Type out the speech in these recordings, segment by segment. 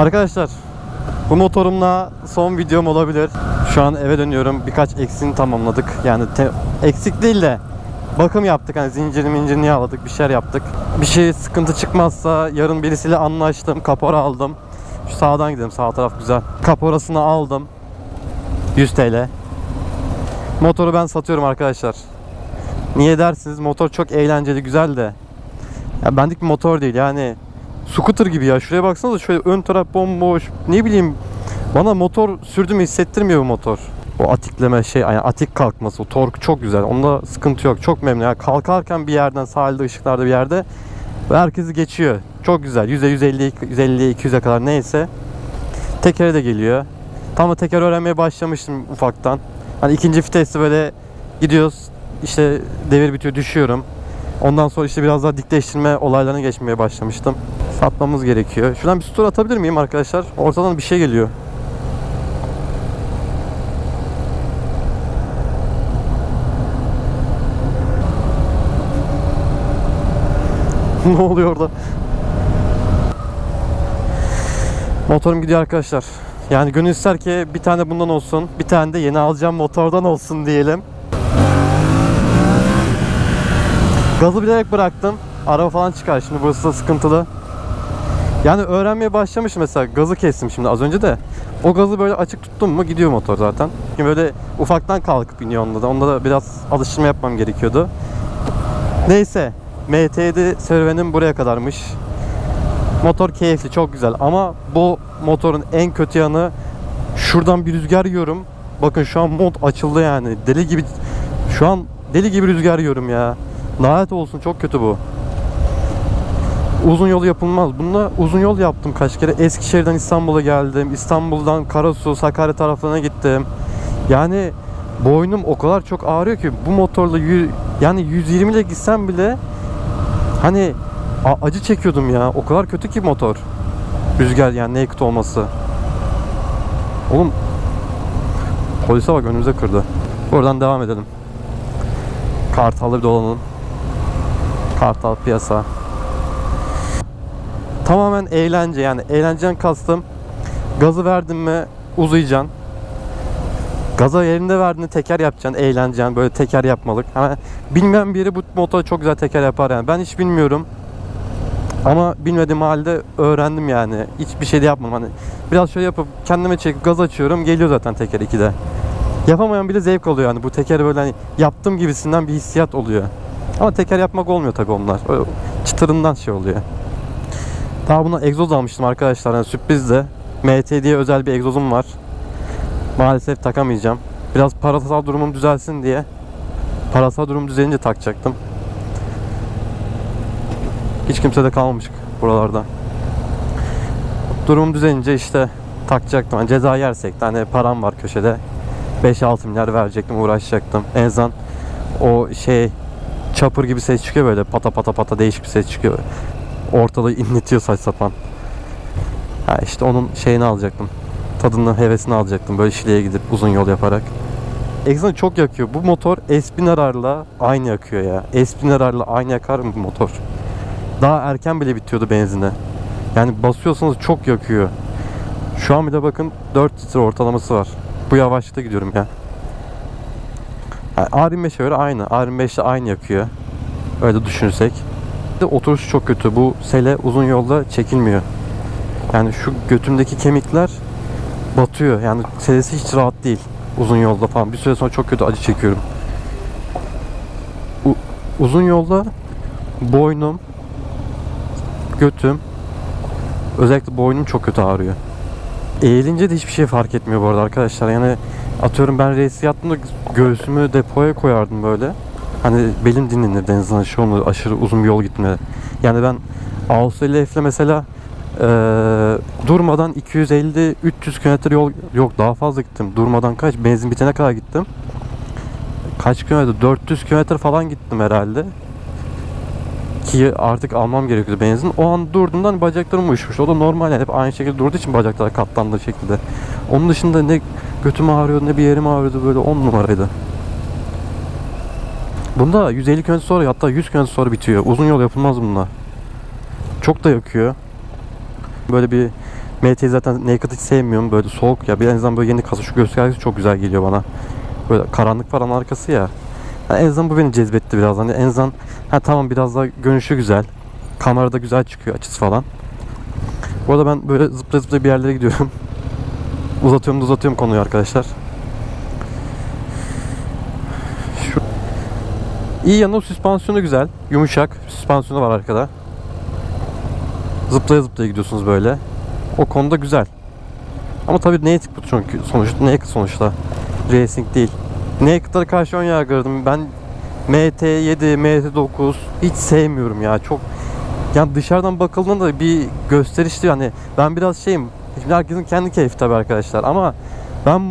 Arkadaşlar bu motorumla son videom olabilir. Şu an eve dönüyorum. Birkaç eksiğini tamamladık. Yani eksik değil de bakım yaptık. Hani zincirini mincirini yağladık. Bir şeyler yaptık. Bir şey sıkıntı çıkmazsa yarın birisiyle anlaştım. Kapora aldım. Şu sağdan gidelim. Sağ taraf güzel. Kaporasını aldım. 100 TL. Motoru ben satıyorum arkadaşlar. Niye dersiniz? Motor çok eğlenceli, güzel de. Ya bendik bir motor değil yani. Scooter gibi ya. Şuraya baksanıza şöyle ön taraf bomboş. Ne bileyim bana motor sürdüğümü hissettirmiyor bu motor. O atikleme şey yani atik kalkması o tork çok güzel. Onda sıkıntı yok. Çok memnun. Yani kalkarken bir yerden sahilde ışıklarda bir yerde herkesi geçiyor. Çok güzel. 100'e 150 150'ye 200'e kadar neyse. Tekere de geliyor. Tam da teker öğrenmeye başlamıştım ufaktan. Hani ikinci viteste böyle gidiyoruz. İşte devir bitiyor düşüyorum. Ondan sonra işte biraz daha dikleştirme olaylarına geçmeye başlamıştım. Satmamız gerekiyor. Şuradan bir story atabilir miyim arkadaşlar? Ortadan bir şey geliyor. ne oluyor orada? Motorum gidiyor arkadaşlar. Yani gönül ister ki bir tane bundan olsun, bir tane de yeni alacağım motordan olsun diyelim. Gazı bilerek bıraktım. Araba falan çıkar şimdi burası da sıkıntılı. Yani öğrenmeye başlamışım mesela gazı kestim şimdi az önce de. O gazı böyle açık tuttum mu gidiyor motor zaten. Şimdi böyle ufaktan kalkıp iniyor onda da. Onda da biraz alıştırma yapmam gerekiyordu. Neyse. MT7 serüvenim buraya kadarmış. Motor keyifli çok güzel ama bu motorun en kötü yanı şuradan bir rüzgar yiyorum. Bakın şu an mod açıldı yani. Deli gibi şu an deli gibi rüzgar yiyorum ya. Lanet olsun çok kötü bu. Uzun yol yapılmaz. Bununla uzun yol yaptım kaç kere. Eskişehir'den İstanbul'a geldim. İstanbul'dan Karasu, Sakarya taraflarına gittim. Yani boynum o kadar çok ağrıyor ki bu motorla yü- yani 120 ile gitsem bile hani acı çekiyordum ya. O kadar kötü ki motor. Rüzgar yani naked olması. Oğlum polise bak önümüze kırdı. Buradan devam edelim. Kartal'da bir dolanalım. Kartal piyasa. Tamamen eğlence yani eğlenceden kastım gazı verdin mi uzayacaksın. Gaza yerinde verdiğinde teker yapacaksın eğleneceksin böyle teker yapmalık. Hani bilmeyen biri bu motor çok güzel teker yapar yani. Ben hiç bilmiyorum. Ama bilmediğim halde öğrendim yani. Hiçbir şey de yapmadım. Hani biraz şöyle yapıp kendime çekip gaz açıyorum. Geliyor zaten teker 2'de. Yapamayan bile zevk alıyor yani. Bu teker böyle hani yaptım gibisinden bir hissiyat oluyor. Ama teker yapmak olmuyor tabii onlar. Öyle çıtırından şey oluyor. Daha buna egzoz almıştım arkadaşlar. Yani sürpriz de. MT diye özel bir egzozum var. Maalesef takamayacağım. Biraz parasal durumum düzelsin diye. Parasal durum düzelince takacaktım. Hiç kimse de kalmamış buralarda. Durum düzelince işte takacaktım. Yani ceza yersek de hani param var köşede. 5-6 milyar verecektim uğraşacaktım. En azından o şey çapır gibi ses çıkıyor böyle pata pata pata değişik bir ses çıkıyor. Ortalığı inletiyor saç sapan. Ha işte onun şeyini alacaktım. Tadını, hevesini alacaktım böyle Şile'ye gidip uzun yol yaparak. Egzanı çok yakıyor. Bu motor Espinarar'la aynı yakıyor ya. Espinarar'la aynı yakar mı bu motor? Daha erken bile bitiyordu benzine. Yani basıyorsanız çok yakıyor. Şu an bir de bakın 4 litre ortalaması var. Bu yavaşlıkta gidiyorum ya. Yani A25'e göre aynı. A25'te aynı yakıyor. Öyle düşünürsek. Oturuşu çok kötü. Bu sele uzun yolda çekilmiyor. Yani şu götümdeki kemikler batıyor. Yani selesi hiç rahat değil. Uzun yolda falan. Bir süre sonra çok kötü acı çekiyorum. U- uzun yolda boynum, götüm, özellikle boynum çok kötü ağrıyor. Eğilince de hiçbir şey fark etmiyor bu arada arkadaşlar. Yani atıyorum ben reis yattığımda göğsümü depoya koyardım böyle. Hani belim dinlenirdi en azından şey olmadı aşırı uzun bir yol gitme. Yani ben Avustralya F'le mesela eee, durmadan 250-300 kilometre yol yok daha fazla gittim. Durmadan kaç benzin bitene kadar gittim. Kaç kilometre? 400 kilometre falan gittim herhalde. Ki artık almam gerekiyordu benzin. O an durduğumdan bacaklarım uyuşmuş. O da normal yani hep aynı şekilde durduğu için bacaklar katlandığı şekilde. Onun dışında ne götüm ağrıyordu ne bir yerim ağrıyordu böyle 10 numaraydı. Bunda 150 km sonra hatta 100 km sonra bitiyor. Uzun yol yapılmaz bunlar. Çok da yakıyor. Böyle bir MT zaten Naked hiç sevmiyorum. Böyle soğuk ya. Bir en azından böyle yeni kasa. Şu göstergesi çok güzel geliyor bana. Böyle karanlık falan arkası ya. Yani en azından bu beni cezbetti biraz. Hani en azından ha tamam biraz daha görünüşü güzel. Kamerada güzel çıkıyor açısı falan. Bu arada ben böyle zıpla zıpla bir yerlere gidiyorum. uzatıyorum da uzatıyorum konuyu arkadaşlar. İyi yanı süspansiyonu güzel. Yumuşak. Süspansiyonu var arkada. Zıplaya zıplaya gidiyorsunuz böyle. O konuda güzel. Ama tabii Naked bu çünkü sonuçta Naked sonuçta. Racing değil. Naked'lara karşı ön yargıladım. Ben MT7, MT9 hiç sevmiyorum ya. Çok yani dışarıdan bakıldığında da bir gösterişli hani ben biraz şeyim. Şimdi herkesin kendi keyfi tabii arkadaşlar ama ben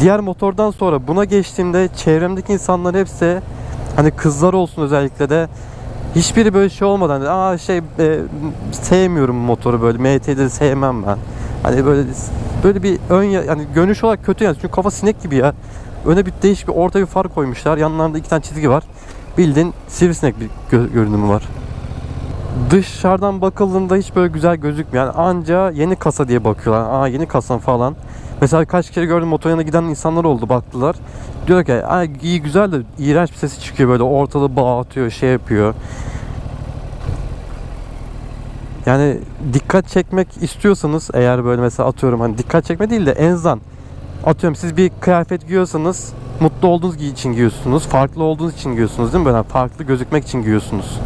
diğer motordan sonra buna geçtiğimde çevremdeki insanlar hepsi hani kızlar olsun özellikle de hiçbiri böyle şey olmadan aa şey e, sevmiyorum motoru böyle MT'leri sevmem ben. Hani böyle böyle bir ön ya- yani görünüş olarak kötü yani çünkü kafa sinek gibi ya. Öne bir değişik bir orta bir far koymuşlar. Yanlarında iki tane çizgi var. Bildiğin sivrisinek bir gö- görünümü var. Dışarıdan bakıldığında hiç böyle güzel gözükmüyor. Yani anca yeni kasa diye bakıyorlar. Aa yeni kasa falan. Mesela kaç kere gördüm motor yanına giden insanlar oldu baktılar. Diyor ki Ay, iyi güzel de iğrenç bir sesi çıkıyor böyle ortalığı bağatıyor şey yapıyor. Yani dikkat çekmek istiyorsanız eğer böyle mesela atıyorum hani dikkat çekme değil de en azından atıyorum siz bir kıyafet giyiyorsanız mutlu olduğunuz için giyiyorsunuz. Farklı olduğunuz için giyiyorsunuz değil mi? Böyle farklı gözükmek için giyiyorsunuz.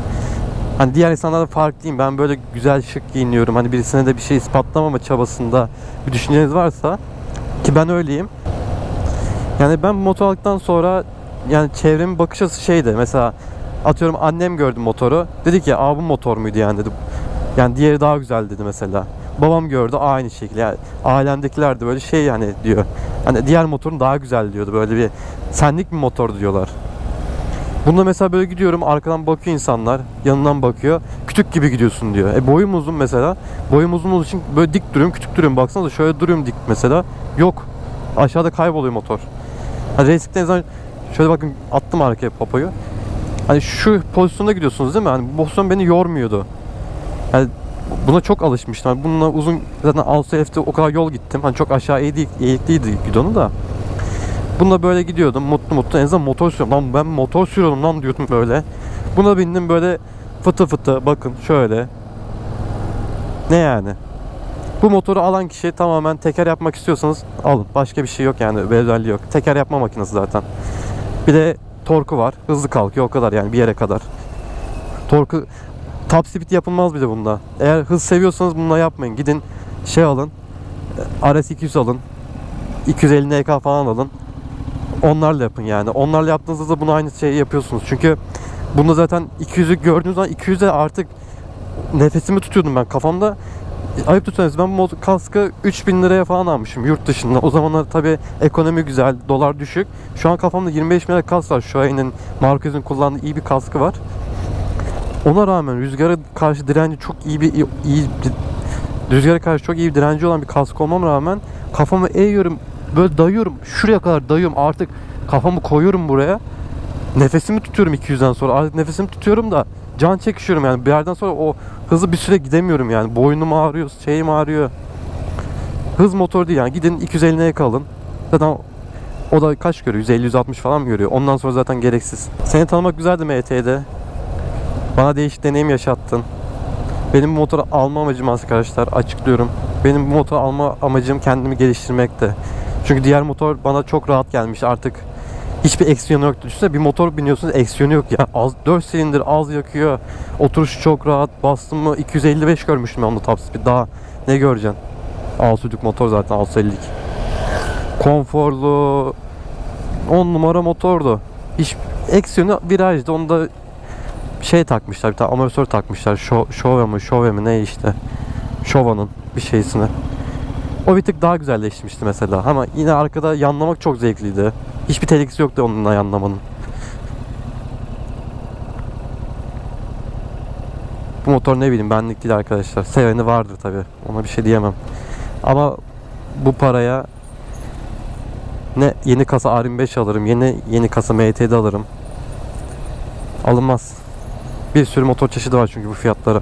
Hani diğer insanlardan farklıyım. Ben böyle güzel şık giyiniyorum. Hani birisine de bir şey ispatlamama çabasında bir düşünceniz varsa ki ben öyleyim. Yani ben motor aldıktan sonra yani çevremin bakış açısı şeydi. Mesela atıyorum annem gördü motoru. Dedi ki Aa, bu motor muydu yani dedi. Yani diğeri daha güzel dedi mesela. Babam gördü aynı şekilde. Yani alemdekiler de böyle şey yani diyor. Hani diğer motorun daha güzel diyordu. Böyle bir senlik bir motor diyorlar. Bunda mesela böyle gidiyorum arkadan bakıyor insanlar yanından bakıyor kütük gibi gidiyorsun diyor. E boyum uzun mesela boyum uzun olduğu için böyle dik duruyorum kütük duruyorum baksanıza şöyle duruyorum dik mesela yok aşağıda kayboluyor motor. Hani racing'de azından şöyle bakın attım arkaya papoyu. Hani şu pozisyonda gidiyorsunuz değil mi? Hani bu pozisyon beni yormuyordu. Yani buna çok alışmıştım. Hani bununla uzun zaten Alsa F'de o kadar yol gittim. Hani çok aşağı eğdi, eğikliydi gidonu da. Bununla böyle gidiyordum mutlu mutlu. En azından motor sürüyorum. Lan ben motor sürüyorum lan diyordum böyle. Buna bindim böyle fıtı fıtı bakın şöyle. Ne yani? Bu motoru alan kişi tamamen teker yapmak istiyorsanız alın. Başka bir şey yok yani bir özelliği yok. Teker yapma makinesi zaten. Bir de torku var. Hızlı kalkıyor o kadar yani bir yere kadar. Torku top speed yapılmaz bir de bunda. Eğer hız seviyorsanız bununla yapmayın. Gidin şey alın. RS200 alın. 250 NK falan alın. Onlarla yapın yani. Onlarla yaptığınızda da bunu aynı şeyi yapıyorsunuz. Çünkü bunda zaten 200'ü gördüğünüz zaman 200'e artık nefesimi tutuyordum ben kafamda. Ayıp tutuyorsunuz ben bu kaskı 3000 liraya falan almışım yurt dışında. O zamanlar tabi ekonomi güzel, dolar düşük. Şu an kafamda 25 bin lira kask var. Shuai'nin, Marquez'in kullandığı iyi bir kaskı var. Ona rağmen rüzgara karşı direnci çok iyi bir iyi, iyi rüzgara karşı çok iyi bir direnci olan bir kask olmam rağmen kafamı eğiyorum böyle dayıyorum şuraya kadar dayıyorum. Artık kafamı koyuyorum buraya. Nefesimi tutuyorum 200'den sonra. Artık nefesimi tutuyorum da can çekişiyorum yani. Bir yerden sonra o hızlı bir süre gidemiyorum yani. Boynum ağrıyor şeyim ağrıyor. Hız motor değil yani. Gidin 250'ye kalın. Zaten o da kaç görüyor? 150-160 falan mı görüyor? Ondan sonra zaten gereksiz. Seni tanımak güzeldi MT'de bana değişik deneyim yaşattın. Benim bu motoru alma amacım arkadaşlar. Açıklıyorum. Benim bu motoru alma amacım kendimi geliştirmekti. Çünkü diğer motor bana çok rahat gelmiş artık. Hiçbir eksisyonu yoktu. Düşünsene bir motor biniyorsunuz eksisyonu yok ya. Az, 4 silindir az yakıyor. Oturuşu çok rahat. Bastım mı 255 görmüştüm ben onda top speed. Daha ne göreceksin? 6 motor zaten 650'lik. Konforlu. 10 numara motordu. Hiç eksisyonu virajdı. Onda şey takmışlar bir tane amortisör takmışlar. Şo Şove mi Şove mi ne işte. Şova'nın bir şeysini. O bir tık daha güzelleşmişti mesela. Ama yine arkada yanlamak çok zevkliydi. Hiçbir tehlikesi yoktu onunla yanlamanın. Bu motor ne bileyim benlik değil arkadaşlar. Seveni vardır tabi. Ona bir şey diyemem. Ama bu paraya ne yeni kasa R25 alırım, yeni yeni kasa MT'de alırım. Alınmaz. Bir sürü motor çeşidi var çünkü bu fiyatlara.